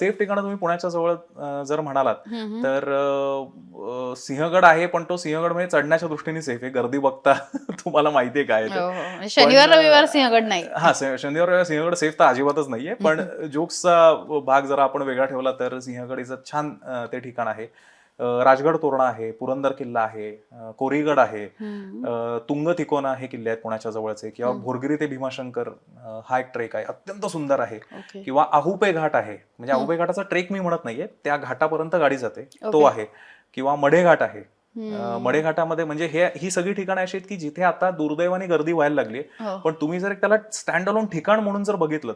Safe ठिकाणं तुम्ही पुण्याच्या जवळ जर म्हणालात. तर सिंहगड आहे पण तो सिंहगड म्हणजे चढण्याच्या दृष्टीने सेफ आहे गर्दी बघता तुम्हाला माहितीये काय. हो, हो. म्हणजे शनिवार रविवार सिंहगड नाही हा शनिवार रविवार सिंहगड सेफ तर अजिबातच नाहीये पण जोक्सचा भाग जरा आपण वेगळा ठेवला तर सिंहगड इज छान अं, ते ठिकाण आहे राजगड तोरणा आहे पुरंदर किल्ला आहे कोरीगड आहे तुंग तिकोना हे किल्ले आहेत पुण्याच्या जवळचे किंवा. भोरगिरी ते भीमाशंकर हा एक ट्रेक आहे अत्यंत सुंदर आहे. किंवा आहुपे घाट आहे म्हणजे आहुपे घाटाचा ट्रेक मी म्हणत नाहीये त्या घाटापर्यंत गाडी जाते तो. आहे. किंवा मढे घाट आहे मढे घाटामध्ये म्हणजे हे ही सगळी ठिकाणं अशी आहेत की जिथे आता दुर्दैवाने गर्दी व्हायला लागली हो. पण तुम्ही जर त्याला स्टँड अलोन ठिकाण म्हणून जर बघितलं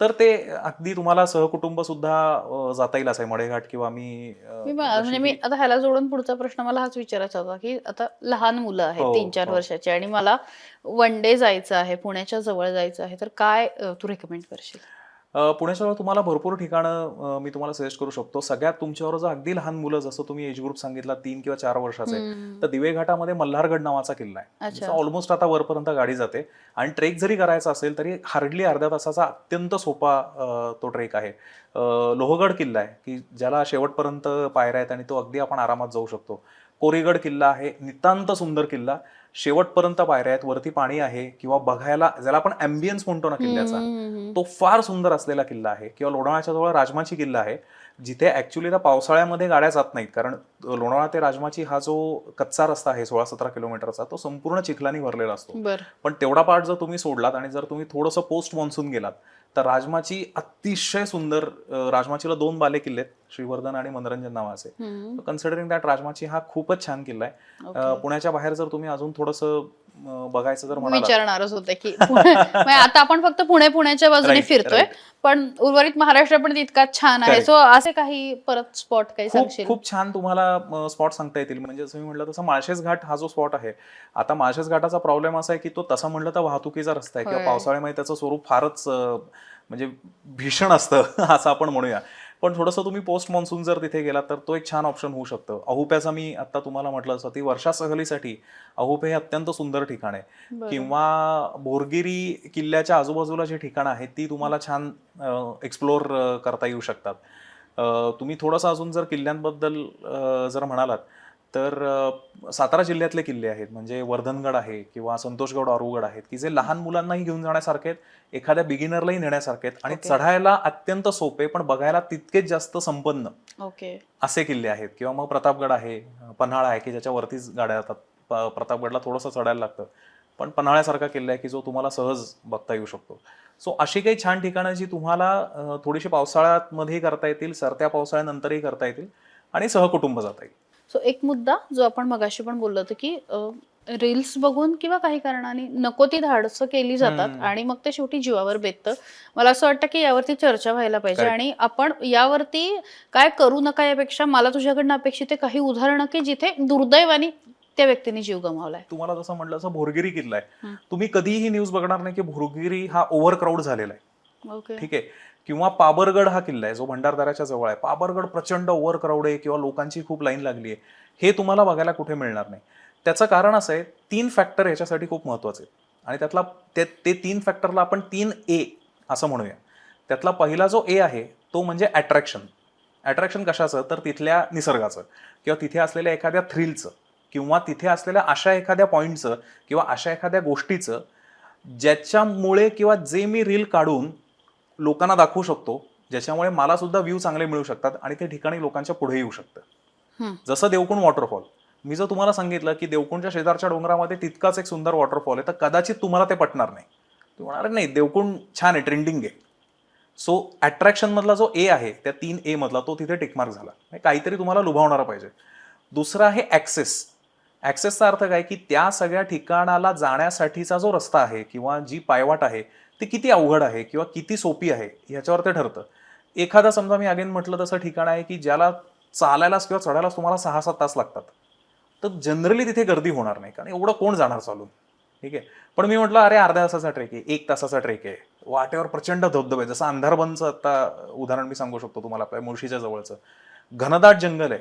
तर ते अगदी तुम्हाला सहकुटुंब सुद्धा जाता येईल असं आहे मढेघाट किंवा मी म्हणजे मी आता ह्याला जोडून पुढचा प्रश्न मला हाच विचारायचा होता की आता लहान मुलं आहेत हो, तीन चार हो. वर्षाची आणि मला वन डे जायचं आहे पुण्याच्या जवळ जायचं आहे तर काय तू रेकमेंड करशील अं, पुण्याजवळ तुम्हाला भरपूर ठिकाणं मी तुम्हाला सजेस्ट करू शकतो. सगळ्यात तुमच्यावर जर अगदी लहान मुलं जसं तुम्ही एज ग्रुप सांगितला तीन किंवा चार वर्षाचे. तर दिवे घाटामध्ये मल्हारगड नावाचा किल्ला आहे. ऑलमोस्ट आता वरपर्यंत गाडी जाते. आणि ट्रेक जरी करायचा असेल तरी हार्डली अर्ध्या तासाचा अत्यंत सोपा तो ट्रेक आहे. लोहगड किल्ला आहे की ज्याला शेवटपर्यंत पायऱ्या आहेत आणि तो अगदी आपण आरामात जाऊ शकतो. कोरीगड किल्ला आहे नितांत सुंदर किल्ला. शेवटपर्यंत पायऱ्या आहेत वरती पाणी आहे किंवा बघायला ज्याला आपण अँबियन्स म्हणतो ना किल्ल्याचा. तो फार सुंदर असलेला किल्ला आहे. किंवा लोणावळ्याच्या जवळ राजमाची किल्ला आहे जिथे ऍक्च्युली त्या पावसाळ्यामध्ये गाड्या जात नाहीत. कारण लोणावळा ते राजमाची हा जो कच्चा रस्ता आहे सोळा सतरा किलोमीटरचा तो संपूर्ण चिखलानी भरलेला असतो. पण तेवढा पार्ट जर तुम्ही सोडलात आणि जर तुम्ही थोडंसं पोस्ट मॉन्सून गेलात तर राजमाची अतिशय सुंदर राजमाचीला दोन बाले किल्ले आहेत श्रीवर्धन आणि मनोरंजन नावाचे. कन्सिडरिंग दॅट राजमाची हा खूपच छान किल्ला आहे. पुण्याच्या बाहेर जर तुम्ही अजून थोडंसं बघायचं जर म्हणाला विचारणारच होते की म्हणजे आता आपण फक्त पुणे पुण्याच्या बाजूने फिरतोय. पण उर्वरित महाराष्ट्र पण तितकाच छान आहे. सो असे काही परत स्पॉट काही खूप सांगशील खूप छान तुम्हाला स्पॉट सांगता येतील म्हणजे जसं मी म्हटलं तसं माळशेज घाट हा जो स्पॉट आहे आता माळशेज घाटाचा प्रॉब्लेम असा आहे की तो तसा म्हटलं तर वाहतुकीचा रस्ता आहे किंवा. पावसाळ्यामध्ये त्याचं स्वरूप फारच म्हणजे भीषण असतं असं आपण म्हणूया पण थोडंसं तुम्ही पोस्ट मॉन्सून जर तिथे गेलात तर तो एक छान ऑप्शन होऊ शकतं. अहुप्याचा मी आता तुम्हाला म्हटलं असं ती वर्षा सहलीसाठी अहुपे हे अत्यंत सुंदर ठिकाण आहे. किंवा बोरगिरी किल्ल्याच्या आजूबाजूला जी ठिकाणं आहेत ती तुम्हाला छान एक्सप्लोर करता येऊ शकतात. तुम्ही थोडंसं अजून जर किल्ल्यांबद्दल जर म्हणालात तर सातारा जिल्ह्यातले किल्ले आहेत म्हणजे वर्धनगड आहे किंवा संतोषगड औरुगड आहेत की जे लहान मुलांनाही घेऊन जाण्यासारखे आहेत एखाद्या बिगिनरलाही नेण्यासारखे आहेत आणि. चढायला अत्यंत सोपे पण बघायला तितकेच जास्त संपन्न ओके. असे किल्ले आहेत. किंवा मग प्रतापगड आहे पन्हाळा आहे की ज्याच्यावरतीच गाड्या जातात. प्रतापगडला थोडंसं चढायला लागतं. पण पन्हाळ्यासारखा किल्ला आहे की जो तुम्हाला सहज बघता येऊ शकतो. सो अशी काही छान ठिकाणं जी तुम्हाला थोडीशी पावसाळ्यामध्येही करता येतील सरत्या पावसाळ्यानंतरही करता येतील आणि सहकुटुंब जाता येईल. सो एक मुद्दा जो आपण मगाशी पण बोललो होतो की रील्स बघून किंवा काही कारणाने नको ती धाडसं केली जातात. आणि मग ते शेवटी जीवावर बेततं मला असं वाटतं की यावरती चर्चा व्हायला पाहिजे. आणि आपण यावरती काय करू नका यापेक्षा मला तुझ्याकडनं अपेक्षित आहे काही उदाहरणं की जिथे दुर्दैवाने त्या व्यक्तीने जीव गमावलाय तुम्हाला जसं म्हटलं असं भोरगिरी किल्ला आहे. तुम्ही कधीही न्यूज बघणार नाही की भोरगिरी हा ओव्हर क्राऊड झालेला आहे ठीक आहे. किंवा पाबरगड हा किल्ला आहे जो भंडारदाराच्या जवळ आहे. पाबरगड प्रचंड ओव्हर क्राऊड आहे किंवा लोकांची खूप लाईन लागली आहे. हे तुम्हाला बघायला कुठे मिळणार नाही. त्याचं कारण असं आहे तीन फॅक्टर याच्यासाठी खूप महत्त्वाचे आहेत. आणि त्यातला ते ते तीन फॅक्टरला आपण तीन ए असं म्हणूया. त्यातला पहिला जो ए आहे तो म्हणजे अट्रॅक्शन अट्रॅक्शन कशाचं? तर तिथल्या निसर्गाचं. किंवा तिथे असलेल्या एखाद्या थ्रिलचं किंवा तिथे असलेल्या अशा एखाद्या पॉईंटचं किंवा अशा एखाद्या गोष्टीचं ज्याच्यामुळे किंवा जे मी रील काढून लोकांना दाखवू शकतो ज्याच्यामुळे मला सुद्धा व्ह्यू चांगले मिळू शकतात आणि ते ठिकाणी लोकांच्या पुढे येऊ शकतं. जसं देवकुंड वॉटरफॉल मी जर तुम्हाला सांगितलं की देवकुंडच्या शेजारच्या डोंगरामध्ये तितकाच एक सुंदर वॉटरफॉल आहे तर कदाचित तुम्हाला ते पटणार नाही. तुम्ही म्हणाले नाही देवकुंड छान आहे ट्रेंडिंग आहे. सो अट्रॅक्शन मधला जो ए आहे त्या तीन ए मधला तो तिथे टिकमार्क झाला. म्हणजे काहीतरी तुम्हाला लुभावणारा पाहिजे. दुसरा आहे ॲक्सेस ॲक्सेसचा अर्थ काय? की त्या सगळ्या ठिकाणाला जाण्यासाठीचा जो रस्ता आहे किंवा जी पायवाट आहे ती किती अवघड आहे किंवा किती सोपी आहे ह्याच्यावर ते ठरतं. एखादा समजा मी अगेन म्हटलं तसं ठिकाण आहे की ज्याला चालायलाच किंवा चढायलाच तुम्हाला सहा सात तास लागतात. तर जनरली तिथे गर्दी होणार नाही कारण एवढं कोण जाणार चालून? ठीक आहे? पण मी म्हटलं अरे अर्ध्या तासाचा ट्रेक आहे एक तासाचा ट्रेक आहे. वाटेवर प्रचंड धबधबे जसं अंधारबनचं आता उदाहरण मी सांगू शकतो तुम्हाला आपल्या मुळशीच्या जवळचं. घनदाट जंगल आहे.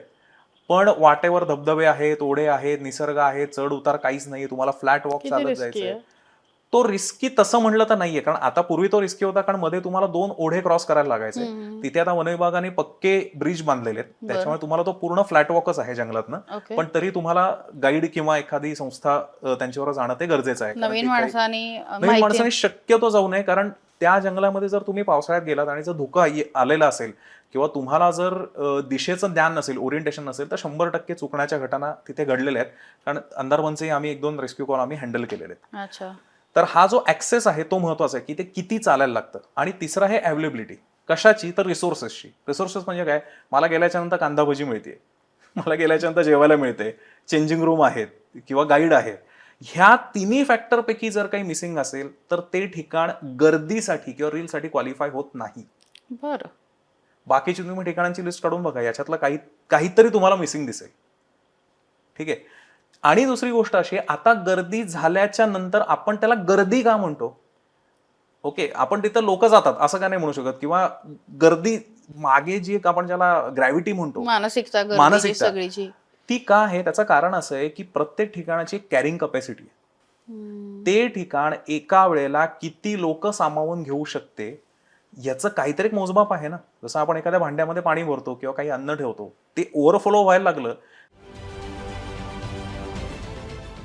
पण वाटेवर धबधबे आहेत ओढे आहेत निसर्ग आहे चढ उतार काहीच नाही तुम्हाला फ्लॅट वॉक चालत जायचं आहे. तो रिस्की तसं म्हणलं तर नाहीये. कारण आता पूर्वी तो रिस्की होता कारण मध्ये तुम्हाला दोन ओढे क्रॉस करायला लागायचे. तिथे आता वनविभागाने पक्के ब्रिज बांधलेले आहेत. त्याच्यामुळे तुम्हाला तो पूर्ण फ्लॅट वॉकच आहे जंगलातनं. पण तरी तुम्हाला गाईड किंवा एखादी संस्था त्यांच्यावर जाणं ते गरजेचं आहे. नवीन माणसाने शक्यतो जाऊ नये. कारण त्या जंगलामध्ये जर तुम्ही पावसाळ्यात गेलात आणि जर धोका आलेला असेल किंवा तुम्हाला जर दिशेचं ज्ञान नसेल ओरिएंटेशन नसेल तर शंभर टक्के चुकण्याच्या घटना तिथे घडलेल्या आहेत. कारण अंधारवनचे आम्ही एक दोन रेस्क्यू कॉल आम्ही हँडल केलेले आहेत. तर हा जो ऍक्सेस आहे तो महत्त्वाचा आहे की ते किती चालायला लागतं. आणि तिसरा आहे अवेलेबिलिटी कशाची? तर रिसोर्सेसची रिसोर्सेस म्हणजे काय? मला गेल्याच्यानंतर कांदा भजी मिळते. मला गेल्याच्यानंतर जेवायला मिळते. चेंजिंग रूम आहेत किंवा गाईड आहे. ह्या तिन्ही फॅक्टर पैकी जर काही मिसिंग असेल तर ते ठिकाण गर्दीसाठी किंवा रीलसाठी क्वालिफाय होत नाही. बर. बाकीची तुम्ही ठिकाणांची लिस्ट काढून बघा. याच्यातलं काही काहीतरी तुम्हाला मिसिंग दिसेल. ठीक आहे? आणि दुसरी गोष्ट अशी आता गर्दी झाल्याच्यानंतर आपण त्याला गर्दी का म्हणतो? ओके आपण तिथं लोक जातात असं का नाही म्हणू शकत? किंवा गर्दी मागे जी एक आपण ज्याला ग्रॅव्हिटी म्हणतो मानसिकता ती का आहे? त्याचं कारण असं आहे की प्रत्येक ठिकाणाची कॅरिंग कपॅसिटी आहे. ते ठिकाण एका वेळेला किती लोक सामावून घेऊ शकते याचं काहीतरी एक मोजमाप आहे ना? जसं आपण एखाद्या भांड्यामध्ये पाणी भरतो किंवा काही अन्न ठेवतो ते ओव्हरफ्लो व्हायला लागलं.